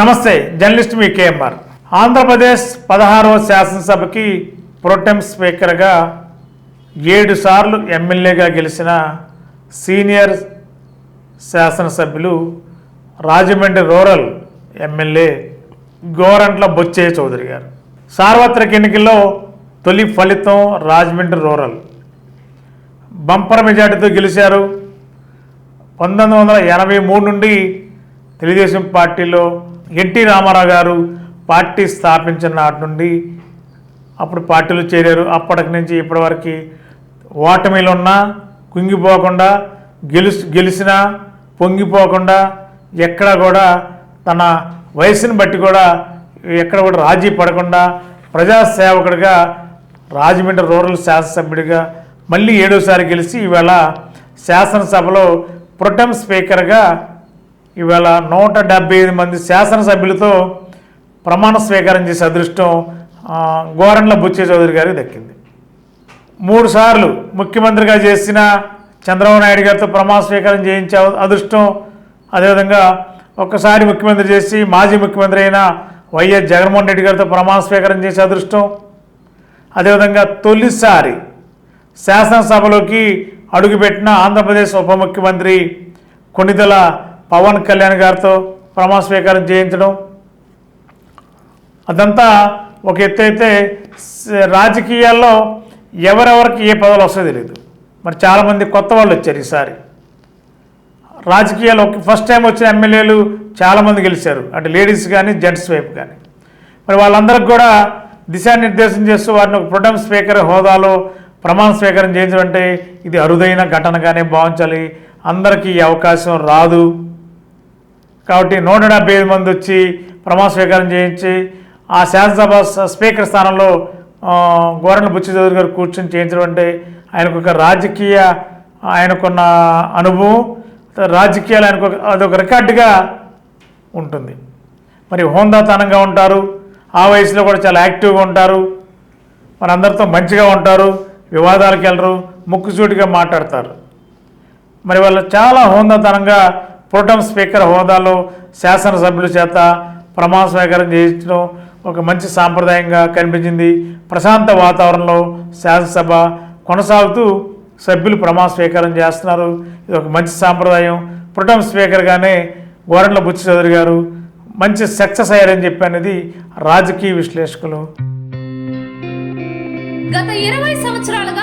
నమస్తే జర్నలిస్ట్ మీ కేఎంఆర్. ఆంధ్రప్రదేశ్ పదహారవ శాసనసభకి ప్రోటెం స్పీకర్గా ఏడు సార్లు ఎమ్మెల్యేగా గెలిచిన సీనియర్ శాసనసభ్యులు రాజమండ్రి రూరల్ ఎమ్మెల్యే గోరంట్ల బొచ్చయ్య చౌదరి గారు. సార్వత్రిక ఎన్నికల్లో తొలి ఫలితం రాజమండ్రి రూరల్. బంపర్ మెజార్టీతో గెలిచారు. పంతొమ్మిది వందల ఎనభై మూడు నుండి తెలుగుదేశం పార్టీలో ఎన్టీ రామారావు గారు పార్టీ స్థాపించిన నాటి నుండి అప్పుడు పార్టీలో చేరారు. అప్పటి నుంచి ఇప్పటివరకు ఓటమిలు ఉన్నా కుంగిపోకుండా గెలుసు గెలిచినా పొంగిపోకుండా ఎక్కడ కూడా తన వయసుని బట్టి కూడా ఎక్కడ కూడా రాజీ పడకుండా ప్రజాసేవకుడిగా రాజమండ్రి రూరల్ శాసనసభ్యుడిగా మళ్ళీ ఏడోసారి గెలిచి ఈవేళ శాసనసభలో ప్రొటెం స్పీకర్గా ఇవాళ నూట డెబ్బై ఐదు మంది శాసనసభ్యులతో ప్రమాణ స్వీకారం చేసే అదృష్టం గోరండ్ల గోరంట్ల బుచ్చే చౌదరి గారికి దక్కింది. మూడుసార్లు ముఖ్యమంత్రిగా చేసిన చంద్రబాబు నాయుడు గారితో ప్రమాణ స్వీకారం చేయించే అదృష్టం అదేవిధంగా ఒక్కసారి ముఖ్యమంత్రి చేసి మాజీ ముఖ్యమంత్రి అయిన వైఎస్ జగన్మోహన్ రెడ్డి గారితో ప్రమాణ స్వీకారం చేసే అదృష్టం అదేవిధంగా తొలిసారి శాసనసభలోకి అడుగుపెట్టిన ఆంధ్రప్రదేశ్ ఉప ముఖ్యమంత్రి కొణిదెల పవన్ కళ్యాణ్ గారితో ప్రమాణ స్వీకారం చేయించడం. అదంతా ఒక ఎత్తు అయితే రాజకీయాల్లో ఎవరెవరికి ఏ పదవులు వస్తాయో తెలియదు మరి చాలామంది కొత్త వాళ్ళు వచ్చారు ఈసారి. రాజకీయాలు ఫస్ట్ టైం వచ్చిన ఎమ్మెల్యేలు చాలామంది గెలిచారు. అంటే లేడీస్ కానీ జెంట్స్ వైపు కానీ మరి వాళ్ళందరికి కూడా దిశానిర్దేశం చేస్తూ వారిని ఒక ప్రొటమ్ స్పీకర్ హోదాలో ప్రమాణ స్వీకారం చేయించడం అంటే ఇది అరుదైన ఘటనగానే భావించాలి. అందరికీ ఈ అవకాశం రాదు. కాబట్టి నూట డెబ్బై ఐదు మంది వచ్చి ప్రమాణ స్వీకారం చేయించి ఆ శాసనసభ స్పీకర్ స్థానంలో ఆ, బుచ్చి చౌదరి గారు కూర్చొని చేయించడం అంటే ఆయనకు ఒక రాజకీయ ఆయనకున్న అనుభవం రాజకీయాలు ఆయనకు ఒక- అదొక రికార్డుగా ఉంటుంది. మరి హోందాతనంగా ఉంటారు ఆ వయసులో కూడా చాలా యాక్టివ్గా ఉంటారు మన అందరితో మంచిగా ఉంటారు వివాదాలకు వెళ్ళరు ముక్కుసూటిగా మాట్లాడతారు. మరి వాళ్ళు చాలా హోందాతనంగా ప్రోటం స్పీకర్ హోదాలో శాసనసభ్యుల చేత ప్రమాణ స్వీకారం చేయించడం ఒక మంచి సాంప్రదాయంగా కనిపించింది. ప్రశాంత వాతావరణంలో శాసనసభ కొనసాగుతూ సభ్యులు ప్రమాణ స్వీకారం చేస్తున్నారు. ఇది ఒక మంచి సాంప్రదాయం. ప్రోటమ్ స్పీకర్గానే గోరంట్ల బుచ్చి చౌదరి గారు మంచి సక్సెస్ అయ్యారని చెప్పి అనేది రాజకీయ విశ్లేషకులు. గత ఇరవై సంవత్సరాలుగా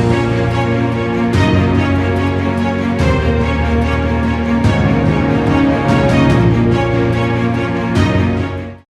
Thank you.